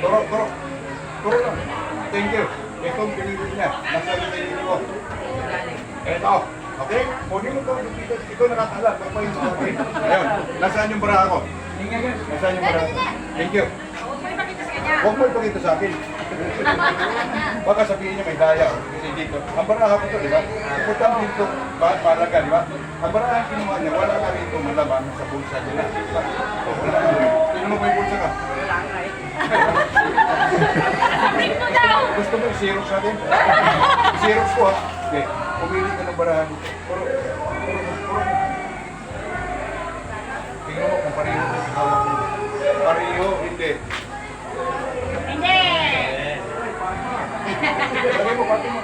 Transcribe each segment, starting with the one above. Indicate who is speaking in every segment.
Speaker 1: Turo lang. Thank you. Ito ang pinili niya. Nasa pinili mo. Ito. Okay? Kunin mo ito. Ito, ito nakakalat. Kapay mo. Okay. Ayun. Nasaan yung bara ko? Nasaan yung bara ko? Thank you. Huwag mo ipakita sa akin. Baka sabihin niya may daya. Kasi dito. Ang baraha ko to, di ba? Importante dito. Ba palaga, di ba? Ang baraha ang kinuha niya, wala ka rito malaman sa bulsa nila. Wala ka. Tingnan mo ba yung bulsa ka? I-xerox natin? I-xerox ko ha. Okay. Pumili ka ng barahan. Puro, puro, puro. Tingnan mo kung pareho hawak mo. Pareho, hindi.
Speaker 2: Hindi!
Speaker 1: Lagay mo, pati mo.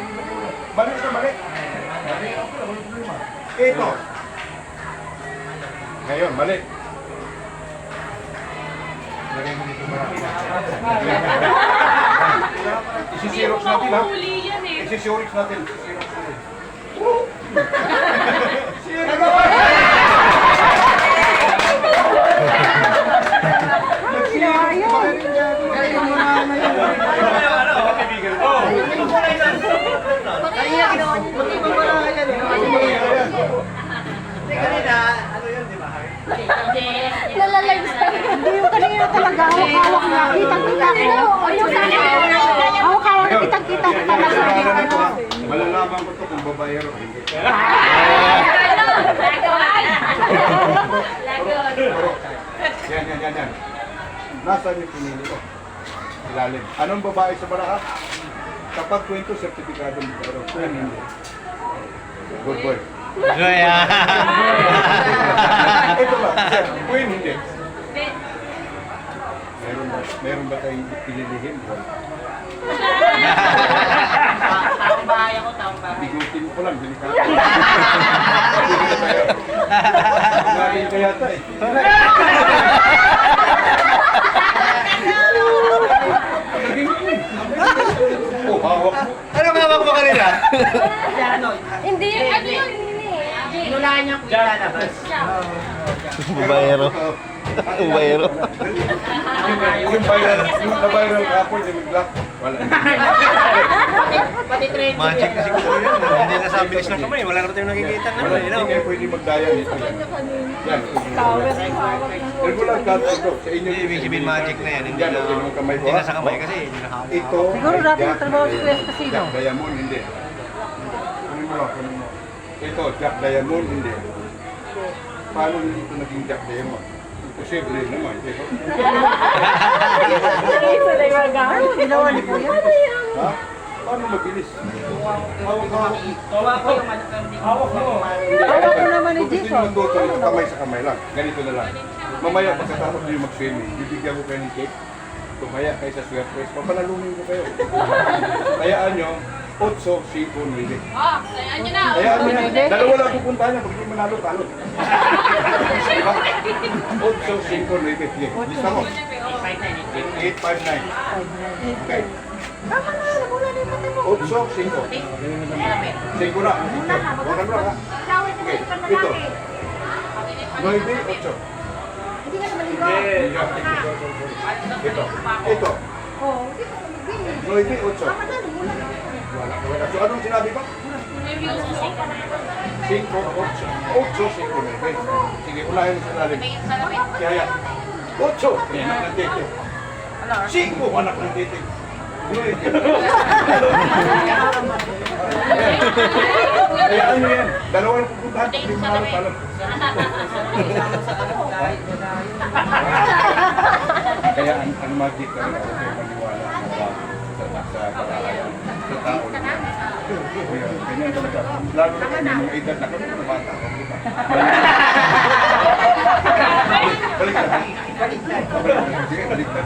Speaker 1: Mali ka, mali. Mali ako, walang problema. Ito. Ngayon, mali. Lagay mo dito marami. Isi-xerox natin ha.
Speaker 2: Huli yan eh.
Speaker 1: Isi-xerox natin. Isi-xerox natin.
Speaker 3: Nalalive sa Hindi yung kanina talaga. Hawak-hawak na. Kitang-kita ko.
Speaker 2: Yung sa akin,
Speaker 3: Hawak-hawak na kitang-kita ko talaga.
Speaker 1: Pinangalan ko ha. Malalaman ko to kung babae o hindi. Yan, yan, yan, yan. Nasaan yung pinili ko? Ilalim. Anong babae sa baraha? Kapag kwento, sertifikado mo pero kung hindi. Good boy. Ito ba? Sir, kung hindi. Meron ba, meron ba tayong pinilihin?
Speaker 2: Taong bahay ako, taong bahay.
Speaker 1: Bigutin ko lang, delikado. Galing kaya ito eh. Oh, hawak mo.
Speaker 4: Ano nga mo kanina?
Speaker 3: Hindi, ano yun? Hindi.
Speaker 2: Inulaan niya kung ilalabas.
Speaker 4: Bubayero. Bubayero.
Speaker 1: Yung viral, yung na-viral couple, yung black. Wala.
Speaker 2: Pati trending
Speaker 4: Magic na siguro yun. Hindi na sa bilis ng kamay. Wala na tayong nakikita
Speaker 1: Wala.
Speaker 4: naman. You know?
Speaker 1: Hindi kayo pwede magdaya nito. Yan. Regular cut ito. Sa inyo.
Speaker 4: Ibig sabihin magic na yan. Hindi
Speaker 1: Yan,
Speaker 4: na, hindi na sa kamay kasi hindi nakahawak.
Speaker 1: Ito.
Speaker 3: Siguro dati nagtrabaho si Kuya casino.
Speaker 1: Jack Diamond, hindi. Kunin mo, kunin mo. Ito, Jack Diamond, hindi. Paano hindi ito naging Jack Diamond? Imposible naman. di ba?
Speaker 3: Ano, ginawa ni Kuya?
Speaker 1: Ha? Paano mabilis?
Speaker 2: Tawa ko yung ano kami.
Speaker 1: Hawak mo.
Speaker 3: Hawak mo naman ni Jason.
Speaker 1: kamay sa kamay lang. Ganito na lang. Mamaya, pagkatapos nyo mag-swimming, bibigyan ko kayo ng cake. Tumaya kayo sa surprise. Papalalunin ko kayo. Kayaan nyo, 8, 5, 9.
Speaker 2: Oh, kayaan niyo na.
Speaker 1: Kayaan nyo yan. Dalawa lang pupunta niya. Pag hindi manalo, talo. Diba? 8, 5, 9. Sige, lista mo. 8, 5, 9. Okay.
Speaker 3: Tama na, nabula na yung mata mo.
Speaker 1: 8, 5. 5 na. Huwag na ha. Okay. Ito. 9, 8.
Speaker 3: Hindi ka naman ligaw.
Speaker 1: Ito. Ito.
Speaker 3: Oo, hindi ka naman
Speaker 1: 9, 8.
Speaker 3: Tama na, nabula na.
Speaker 1: Wala. Wala. So, anong sinabi ko? 5, 8, 8, 5, 9. Sige, unahin sa lalim. Kaya, 8. Anak ng tete. 5, anak ng tete. Kaya ano yan? Dalawa na pupuntahan. Lima na pala. Kaya ang, ang magic ka rin, tao. Lalo na kami mga edad na kami bata. di ba? Balik na. Balik na. Sige, balik na.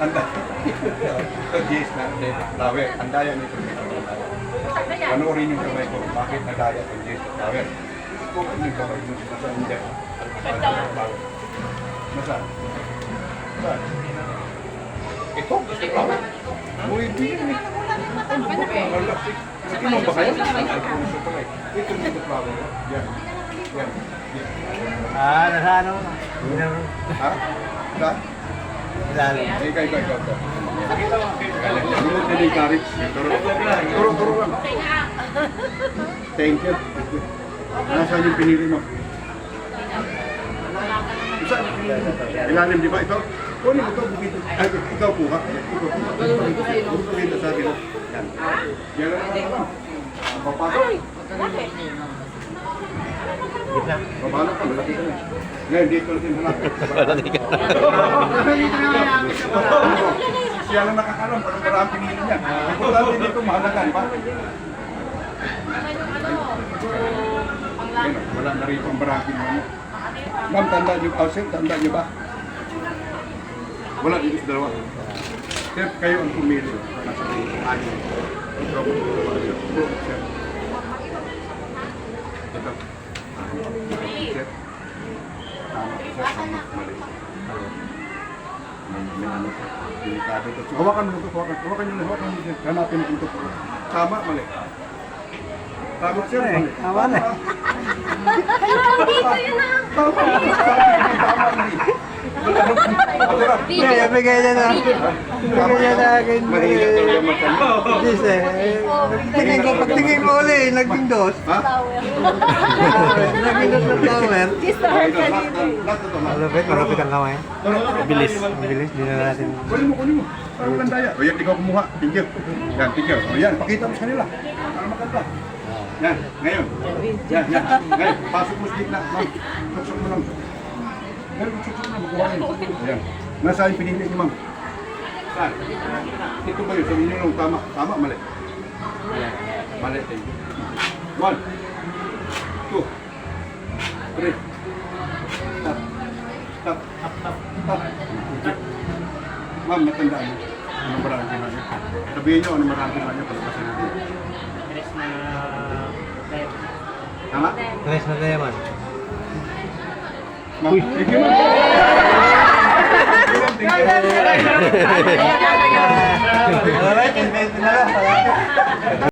Speaker 1: Anda. Ito, Jess na. Flower. Andayan ito. Panoorin yung kamay ko. Bakit nadaya ang Jess Flower? Kung ano yung kamay mo sa hindi. Nasaan? Saan? Ito? Ka? Uy, di yan eh. Inom ba kayo? Ito ito flower. Yan. Yan. Yan.
Speaker 4: Ah, nasa ano?
Speaker 1: Ha? Saan?
Speaker 4: Lalo.
Speaker 1: Ikaw, ikaw, ikaw. mo din yung courage? Turo, turo, lang. Thank you. Nasaan yung pinili mo? Saan? Ilalim di ba ito? Kunin ito, bukito. Ay, ikaw po ha? Ikaw po. Gusto kita sa akin. Yan. Yan lang naman. Papasok. Babalo ka, malaki ka na. Ngayon, dito yung hanapin. Siya lang nakakalam kung para ang pinili niya. Importante dito, mahalaga, di ba? Ayun, wala na rito ang barakin mo. Ma'am, tanda niyo, Austin, tanda niyo ba? Wala dito sa dalawa. Sir, kayo ang pumili. Nasa po. Ito, sir. Ito. Sir. Tama, sir. Mali. Delikado to. Hawakan mo ito, hawakan. Hawakan nyo na, hawakan nyo. Hanapin mo ito. Tama, mali. Tama, sir. Mali.
Speaker 4: Tama na.
Speaker 3: Hello, dito yun na.
Speaker 1: Tama, tama, mali. Masarap.
Speaker 4: Kaya bigay niya na. Bigay niya na akin.
Speaker 1: Mahirap talaga magkano.
Speaker 4: Yes eh. Tingin ko, pagtingin mo ulit, naging dos.
Speaker 1: Ha?
Speaker 4: Naging dos ng tower.
Speaker 3: Kiss to her
Speaker 1: Ito, last
Speaker 3: kanina.
Speaker 1: na- last na to, last.
Speaker 4: Malapit, malapit ang kamay.
Speaker 1: Bilis.
Speaker 4: Mabilis, di na natin.
Speaker 1: Kunin mo, kunin mo. Para walang daya. O yan, ikaw kumuha. Thank you. Yan, thank you. O yan, pakita mo sa kanila. Para maganda. Yan, ngayon. Yan, yan. Ngayon, pasok mo stick na. Ma'am, suksok mo lang. Ngayon, suksok mo lang. Ayan. Nasaan yung pinili niyo, ma'am? Saan? Ito ba yun? Sabihin niyo lang, tama. Tama, mali. Mali, you. One. Two. Three. Stop. Stop. Stop. Ma'am, natandaan niyo. Anong marami na niyo? Sabihin niyo, anong marami na niyo? Palabasin natin.
Speaker 2: Tres na...
Speaker 1: Tama?
Speaker 4: Tres na lemon.
Speaker 1: Ma'am, thank you. ma'am. Thank you.
Speaker 4: Alright, invent na lang.